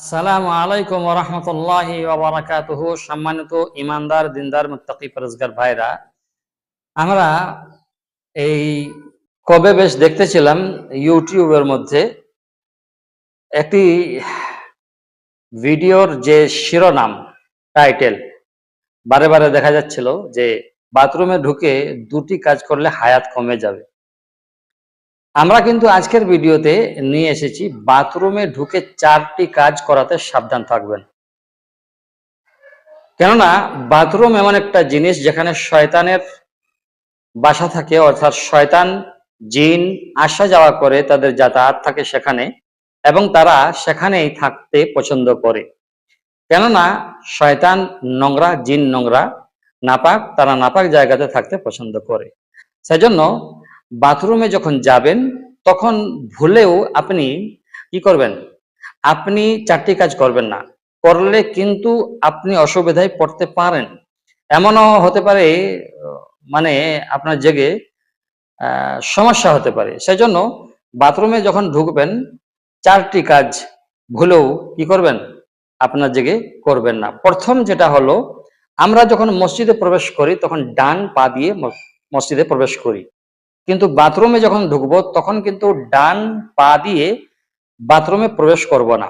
সালামু আলাইকুম রহমতুল্লাহ ওবরাকাতুহ সম্মানিত ইমানদার দিনদার, মুত্তাকি পরজগার ভাইরা, আমরা এই কবে বেশ দেখতেছিলাম ইউটিউবের মধ্যে একটি ভিডিওর যে শিরোনাম, টাইটেল, বারে বারে দেখা যাচ্ছিল যে বাথরুমে ঢুকে দুটি কাজ করলে হায়াত কমে যাবে। আমরা কিন্তু আজকের ভিডিওতে নিয়ে এসেছি বাথরুমে ঢুকে চারটি কাজ করাতে সাবধান থাকবেন। কেননা বাথরুম এমন একটা জিনিস যেখানে শয়তানের বাসা থাকে, অর্থাৎ শয়তান, জিন আসা যাওয়া করে, তাদের যাতায়াত থাকে সেখানে এবং তারা সেখানেই থাকতে পছন্দ করে। কেননা শয়তান নোংরা, জিন নোংরা, নাপাক, তারা নাপাক জায়গাতে থাকতে পছন্দ করে। সেজন্য বাথরুমে যখন যাবেন, তখন ভুলেও আপনি কি করবেন? আপনি চারটি কাজ করবেন না। করলে কিন্তু আপনি অসুবিধায় পড়তে পারেন। এমনও হতে পারে মানে আপনার জেগে সমস্যা হতে পারে। সেজন্য বাথরুমে যখন ঢুকবেন, চারটি কাজ ভুলেও কি করবেন? আপনার জেগে করবেন না। প্রথম যেটা হলো, আমরা যখন মসজিদে প্রবেশ করি, তখন ডান পা দিয়ে মসজিদে প্রবেশ করি। কিন্তু বাথরুমে যখন ঢুকবো, তখন কিন্তু ডান পা দিয়ে বাথরুমে প্রবেশ করব না।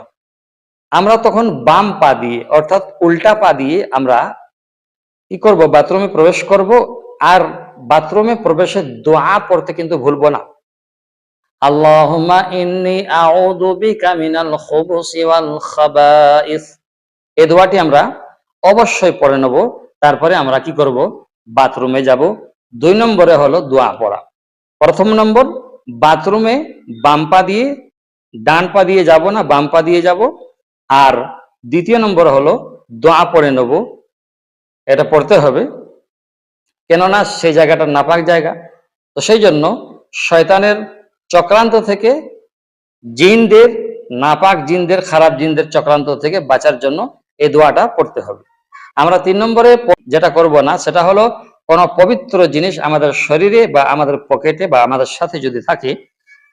আমরা তখন বাম পা দিয়ে, অর্থাৎ উল্টা পা দিয়ে আমরা কি করব? বাথরুমে প্রবেশ করব আর বাথরুমে প্রবেশের দোয়া পড়তে কিন্তু ভুলবো না। আল্লাহুম্মা ইন্নী আউযু বিকা মিনাল ওয়াল খাবাইস। এই দোয়াটি আমরা অবশ্যই পড়ে নেব। তারপরে আমরা কি করব? বাথরুমে যাব। দুই নম্বরে হলো দোয়া পড়া। প্রথম নম্বর, বাথরুমে বাম দিয়ে ডান পা দিয়ে যাব না, বাম দিয়ে যাব। আর দ্বিতীয় নম্বর হলো, দোয়া পড়ে নেব। এটা পড়তে হবে। কেননা সেই জায়গাটা নাপাক জায়গা। তো সেই জন্য শয়তানের চক্রান্ত থেকে জিনদের, নাপাক জিনদের, খারাপ জিনদের চক্রান্ত থেকে বাঁচার জন্য এই দোয়াটা পড়তে হবে। আমরা তিন নম্বরে যেটা করব না, সেটা হলো কোন পবিত্র জিনিস আমাদের শরীরে বা আমাদের পকেটে বা আমাদের সাথে যদি থাকে,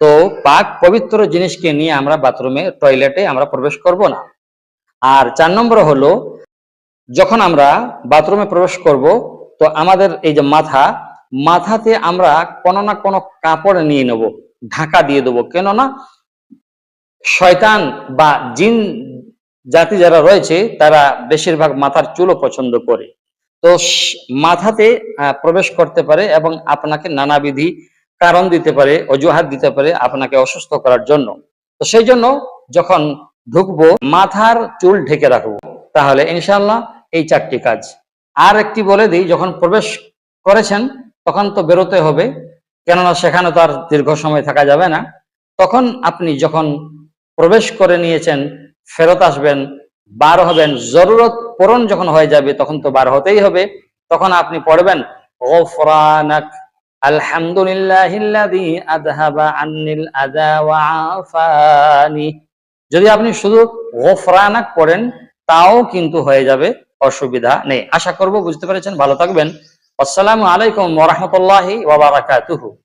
তো পাক পবিত্র জিনিসকে নিয়ে আমরা বাথরুমে, টয়লেটে আমরা প্রবেশ করব না। আর চার নম্বর হলো, যখন আমরা বাথরুমে প্রবেশ করব, তো আমাদের এই যে মাথা, মাথাতে আমরা কোনো না কোনো কাপড় নিয়ে নেব, ঢাকা দিয়ে দেবো। কেননা শয়তান বা জিন জাতি যারা রয়েছে, তারা বেশিরভাগ মাথার চুলও পছন্দ করে। তো মাথাতে প্রবেশ করতে পারে এবং আপনাকে নানাবিধি কারণ দিতে পারে, অজুহাত দিতে পারে আপনাকে অসুস্থ করার জন্য। তো সেই জন্য যখন ঢুকবো, মাথার চুল ঢেকে রাখব, তাহলে ইনশাল্লাহ এই চারটি কাজ। আর একটি বলে দিই, যখন প্রবেশ করেছেন, তখন তো বেরোতে হবে, কেননা সেখানে তো আর দীর্ঘ সময় থাকা যাবে না। তখন আপনি যখন প্রবেশ করে নিয়েছেন, ফেরত আসবেন বার হবেন। জরুরত পূরণ যখন হয়ে যাবে, তখন তো বার হতেই হবে। তখন আপনি পড়বেন, গোফরানাক, আলহামদুলিল্লাহিল্লাযী আযহাবা আন্নিল আযা ওয়া আফানি। যদি আপনি শুধু গোফরানাক পড়েন, তাও কিন্তু হয়ে যাবে অসুবিধা নেই। আশা করব বুঝতে পেরেছেন। ভালো থাকবেন। আসসালামু আলাইকুম ওয়া রাহমাতুল্লাহি ওয়া বারাকাতুহু।